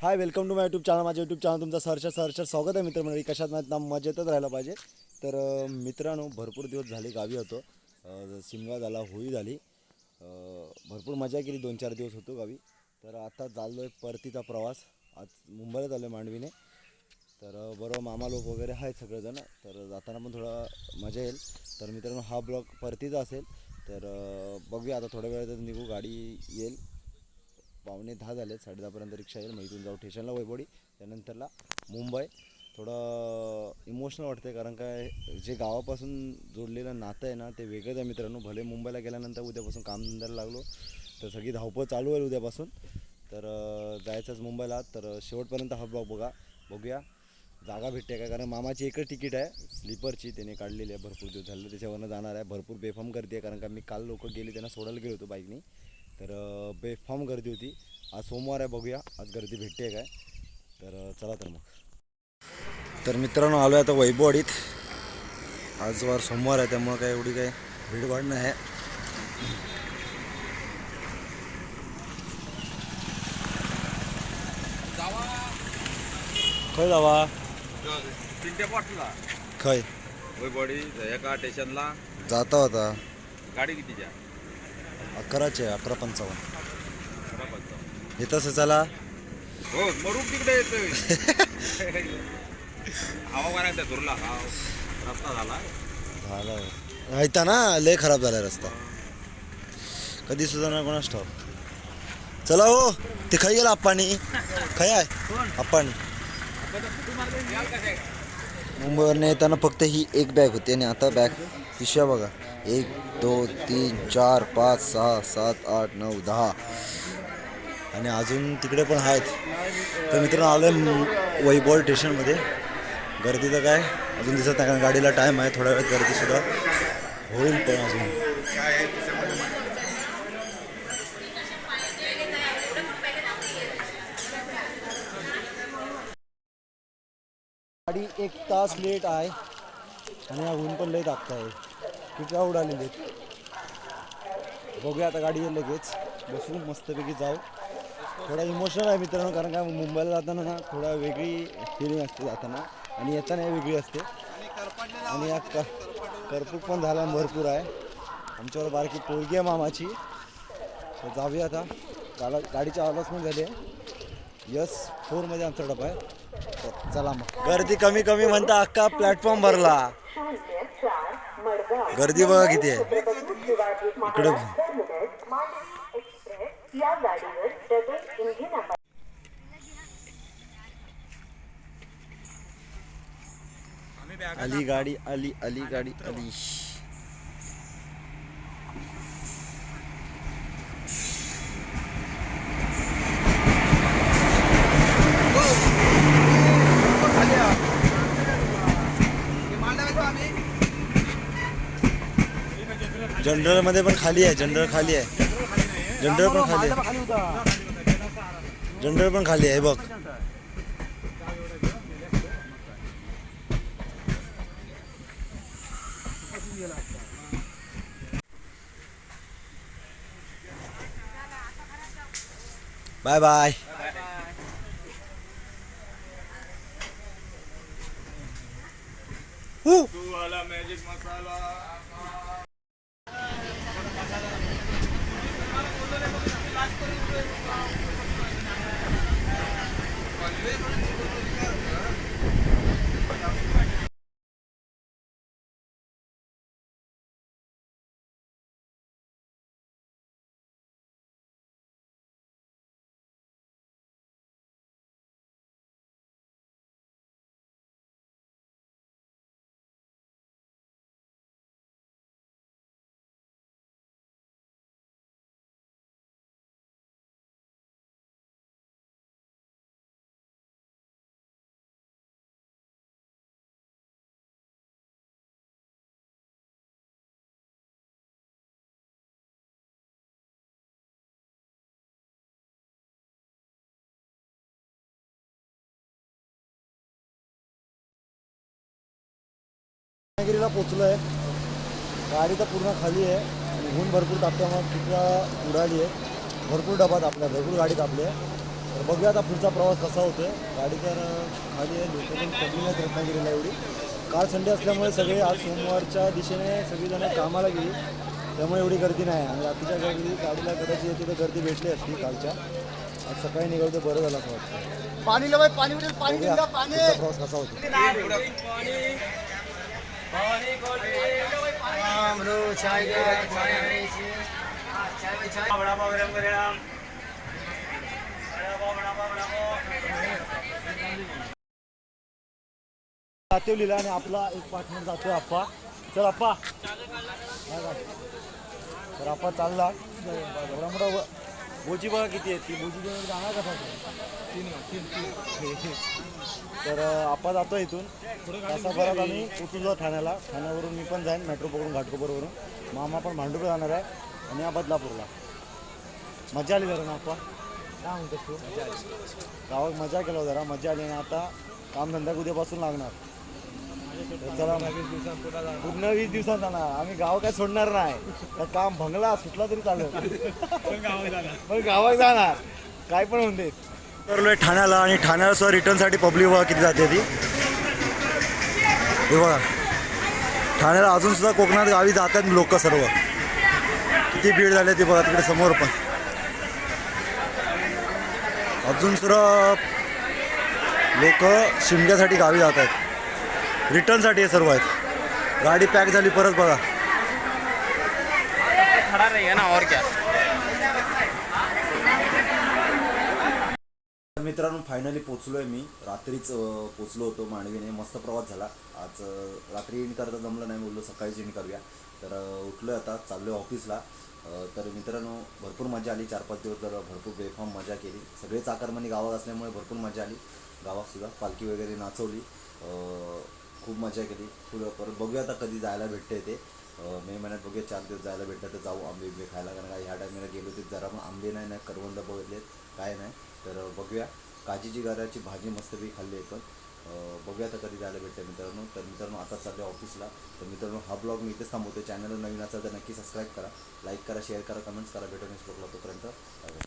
Hi welcome to my YouTube channel माझ्या YouTube channel तुमचं सहर्ष सहर्ष स्वागत आहे मित्रमंडळी. कशात माहीत ना मजेतच राहायला पाहिजे. तर मित्रांनो भरपूर दिवस झाले गावी होतो. अं, शिमगा झाला होळी झाली. भरपूर मजा केली. दोन चार दिवस होतो गावी. तर आता चाललो आहे परतीचा प्रवास. आज मुंबईला चाललो आहे मांडवीने. तर बरोबर मामा लोक वगैरे आहेत सगळेजण. तर जाताना पण थोडा मजा येईल. तर मित्रांनो हा ब्लॉग परतीचा असेल. तर बघूया आता थोड्या वेळातच निघू. गाडी येईल. पावणे दहा झाले साडे दहापर्यंत रिक्षा येईल. मग इथून जाऊ स्टेशनला वैबोडी त्यानंतरला मुंबई. थोडं इमोशनल वाटते कारण काय जे गावापासून जोडलेलं नातं आहे ना ते वेगळंच आहे मित्रांनो. भले मुंबईला गेल्यानंतर उद्यापासून काम धंद्याला लागलो तर सगळी धावपळ चालू आहे उद्यापासून. तर जायचंच मुंबईला. तर शेवटपर्यंत हा ब्लॉग बघा. बघूया. जागा भेटते का? कारण मामाची एकच तिकीट आहे. स्लीपरची. त्याने काढलेली आहे. भरपूर दिवस झाले त्याच्यावरनं जाणार आहे. भरपूर बेफाम करते आहे. कारण का मी काल लोक गेले त्यांना सोडायला गेलो होतो बाईकनी. तर बेफाम गर्दी होती. आज सोमवार आहे बघूया. आज गर्दी भेटते काय? तर चला तर मग. तर मित्रांनो आलो आहे आता वैभववाडीत आज वार सोमवार आहे त्यामुळं काय एवढी काय भीडभाड नाही. आहे खय जावा? पाठला. खय? बॉडी एका स्टेशनला. जाता होता. गाडी कितीच्या? अकराचे अकरा पंचावन्न. येतं चला. हो तिकडे येतोय. हवा मारा त्या धुरला. हा रस्ता झाला. ना लय खराब झाला रस्ता. कधी सुद्धा नाही कोणाच ठाव चला हो ते खाई गेला आप्पानी. खाय आहे? आप्पानी. मुंबईवरून येताना फक्त ही एक बॅग होती आणि आता बॅग पिशव्या बघा. एक दोन तीन चार पाच सहा सात आठ नऊ दहा. आणि अजून तिकडे पण आहेत. तर मित्रांनो आलं वैभव स्टेशनमध्ये. गर्दी तर काय? अजून दिसत नाही कारण गाडीला टाईम आहे. थोड्या वेळात गर्दीसुद्धा होईल पण अजून. गाडी एक तास लेट आहे. आणि हा ऊन पण लई दाखत आहे किती उडालेली आहेत. बघूया आता गाडी येईल लगेच. बसू मस्तपैकी जाऊ. थोडा इमोशनल आहे मित्रांनो कारण काय मुंबईला जाताना ना थोडा वेगळी फिलिंग असते जाताना. आणि येताना वेगळी असते. आणि या क करपूक पण झाला भरपूर आहे. आमच्यावर बारकी पोळगी आहे मामाची. तर जाऊया आता. गाला गाडीची आवाज पण झाली आहे. यस फोरमध्ये आमचा डबा आहे. चला मग. गर्दी कमी कमी म्हणता अख्खा प्लॅटफॉर्म भरला. गर्दी बघा किती आहे. इकडे अली आली गाडी आली आली गाडी आली. जनरलमध्ये पण खाली आहे जनरल खाली आहे. जनरल पण खाली आहे. जनरल पण खाली आहे बघ. बाय बाय मॅजिक मसाला रत्नागिरीला पोचलो आहे गाडी तर पूर्ण खाली आहे. आणि ऊन भरपूर तापल्यामुळे किती उडाली आहे. भरपूर डबा तापल्या भरपूर गाडी तापली आहे. तर बघूया आता पुढचा प्रवास कसा होतोय. गाडी तर खाली आहे. लोक पण कमी नाहीत रत्नागिरीला एवढी. काल संडे असल्यामुळे सगळे आज सोमवारच्या दिशेने सगळीजण कामाला गेली. त्यामुळे एवढी गर्दी नाही. आणि रात्रीच्या गर्दी गाडीला कदाचित येते तर गर्दी भेटली असती कालच्या. आज सकाळी निघालं ते बरं झालं असं वाटतं. पाणी लवाय पाणी पाणी प्रवास कसा होतो जातेवलीला आणि आपला एक पार्टनर जातोय आप्पा. चल आप्पा. तर आप्पा चालला. मोठा बोची बघा किती आहे ती बोची घेऊन जाणार कसा तर अं, आप्पा जातो इथून. तासाभरात आम्ही पोचून जाऊ ठाण्याला. ठाण्यावरून मी पण जाईन मेट्रो पकडून घाटकोपरवरून. मामा पण भांडुपे जाणार आहे. आणि हा बदलापूरला. मजा आली जरा ना आप्पा काय म्हणतोस तू? गावात मजा केला जरा. मजा आली ना आता कामधंदा उद्यापासून लागणार. चला पूर्ण वीस दिवसात जाणार. आम्ही गाव काय सोडणार नाही. तर काम भंगला सुटला तरी चालेल. पण गावात जाणार. काय पण होऊन देत तरलोय ठाण्याला आणि ठाण्याला सुद्धा रिटर्नसाठी पब्लिक बघा किती जाते ती. हे बघा. ठाण्याला अजून सुद्धा कोकणात गावी जातात लोक सर्व. किती भीड झाली ती बघा तिकडे समोर पण. अजून सुद्धा लोक शिमग्यासाठी गावी जात आहेत रिटर्नसाठी हे सर्व आहेत. गाडी पॅक झाली परत बघा. खड़ा रहेगा ना और क्या? मित्रांनो फायनली पोचलो आहे मी. रात्रीच पोचलो होतो मांडवीने. मस्त प्रवास झाला. आज रात्री इन करता जमलं नाही बोललो सकाळीच इन करूया. तर उठलो आता चाललो आहे ऑफिसला तर मित्रांनो भरपूर मजा आली. चार पाच दिवस जर भरपूर बेफाम मजा केली. सगळेच आकारमणी गावात असल्यामुळे भरपूर मजा आली. गावात सुद्धा पालखी वगैरे नाचवली. खूप मजा केली. पुढं परत बघूया आता कधी जायला भेटते ते. मे महिन्यात बघूया चार दिवस जायला भेटलं तर जाऊ आंबे बिंबे खायला. कारण का ह्या टायमाला गेलो ते जरा मग आंबे नाही ना करवंद बघितलेत काय नाही. तर बघूया. काजीची गाराची भाजी मस्तपैकी खाल्ली आहे पण बघूया आता कधी जायला भेटते मित्रांनो. तर मित्रांनो आता चाललो ऑफिसला. तर मित्रांनो हा ब्लॉग मी इथेच थांबवतो. चॅनल नवीन असेल तर नक्की सबस्क्राईब करा. लाईक करा शेअर करा कमेंट्स करा. भेटून ब्लॉगला तोपर्यंत.